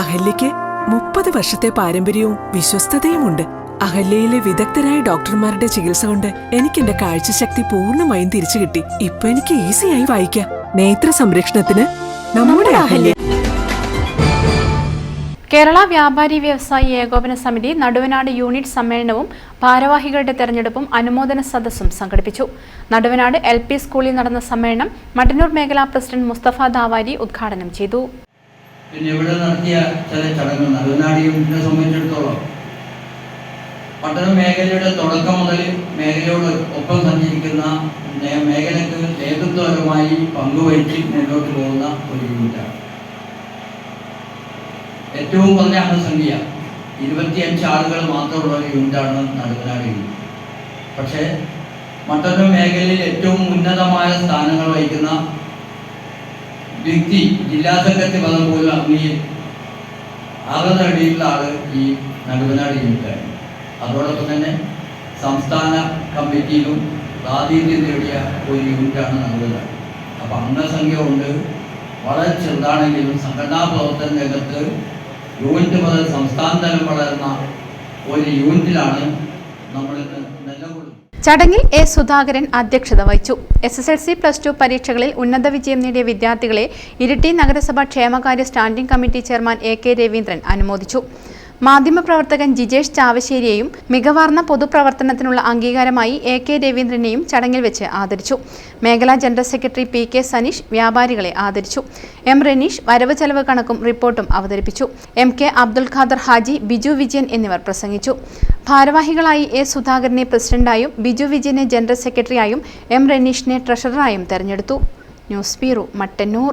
അഹല്യയ്ക്ക് മുപ്പത് വർഷത്തെ പാരമ്പര്യവും വിശ്വസ്തതയുമുണ്ട്. അഹല്യയിലെ വിദഗ്ധരായ ഡോക്ടർമാരുടെ ചികിത്സ കൊണ്ട് എനിക്ക് എന്റെ കാഴ്ചശക്തി പൂർണമായും തിരിച്ചു കിട്ടി. ഇപ്പൊ എനിക്ക് ഈസിയായി വായിക്കാം. നേത്ര സംരക്ഷണത്തിന് നമ്മുടെ അഹല്യ. കേരള വ്യാപാരി വ്യവസായി ഏകോപന സമിതി നടുവനാട് യൂണിറ്റ് സമ്മേളനവും ഭാരവാഹികളുടെ തെരഞ്ഞെടുപ്പും അനുമോദന സദസ്സും സംഘടിപ്പിച്ചു. നടുവനാട് എൽ പി സ്കൂളിൽ നടന്ന സമ്മേളനം മട്ടന്നൂർ മേഖലാ പ്രസിഡന്റ് മുസ്തഫ ദാവാരി ഉദ്ഘാടനം ചെയ്തു. പിന്നെ ഇവിടെ നടത്തിയ ചില ചടങ്ങുകൾ നടുവനാടിയും യൂണിറ്റിനെ സംബന്ധിച്ചിടത്തോളം. പട്ടണ മേഖലയുടെ തുടക്കം മുതൽ മേഖലയോട് ഒപ്പം സഞ്ചരിക്കുന്ന മേഖലക്ക് നേതൃത്വപരമായി പങ്കുവഹിച്ച് മുന്നോട്ട് പോകുന്ന ഒരു യൂണിറ്റാണ്. ഏറ്റവും കുറഞ്ഞ അംഗസംഖ്യ ഇരുപത്തിയഞ്ച് ആളുകൾ മാത്രമുള്ള ഒരു യൂണിറ്റാണ് നടുവനാട് യൂണിറ്റ്. പക്ഷേ മറ്റൊരു മേഖലയിൽ ഏറ്റവും ഉന്നതമായ സ്ഥാനങ്ങൾ വഹിക്കുന്ന വ്യക്തി ജില്ലാ സംഘത്തിൽ വന്ന പോലും അഗ്നിയിൽ നേടിയിട്ടുള്ള ആൾ ഈ നടുവനാട് യൂണിറ്റാണ്. അതോടൊപ്പം തന്നെ സംസ്ഥാന കമ്മിറ്റിയിലും പ്രാതിനിധ്യം നേടിയ ഒരു യൂണിറ്റാണ് നടുവനാട്. അപ്പം അംഗസംഖ്യ കൊണ്ട് വളരെ ചെറുതാണെങ്കിലും സംഘടനാ പ്രവർത്തന രംഗത്ത് യൂണിറ്റ് മുതൽ സംസ്ഥാന തലം വളർന്ന ഒരു യൂണിറ്റിലാണ് നമ്മളിന്ന് നിലകൊള്ളുന്നത്. ചടങ്ങിൽ എ സുധാകരൻ അധ്യക്ഷത വഹിച്ചു. S S L C plus two പരീക്ഷകളിൽ ഉന്നത വിജയം നേടിയ വിദ്യാർത്ഥികളെ ഇരിട്ടി നഗരസഭ ക്ഷേമകാര്യ standing committee chairman A K Raveendran അനുമോദിച്ചു. മാധ്യമപ്രവർത്തകൻ ജിജേഷ് ചാവശ്ശേരിയെയും മികവാർന്ന പൊതുപ്രവർത്തനത്തിനുള്ള അംഗീകാരമായി എ കെ രവീന്ദ്രനെയും ചടങ്ങിൽ വെച്ച് ആദരിച്ചു. മേഖലാ general secretary P K Saneesh വ്യാപാരികളെ ആദരിച്ചു. എം റനീഷ് വരവ് ചെലവ് കണക്കും റിപ്പോർട്ടും അവതരിപ്പിച്ചു. എം കെ അബ്ദുൽ ഖാദർ ഹാജി ബിജു വിജയൻ എന്നിവർ പ്രസംഗിച്ചു. ഭാരവാഹികളായി എ സുധാകരനെ പ്രസിഡന്റായും ബിജു വിജയനെ ജനറൽ സെക്രട്ടറിയായും എം റനീഷിനെ ട്രഷററായും തെരഞ്ഞെടുത്തു. News bureau Mattannur.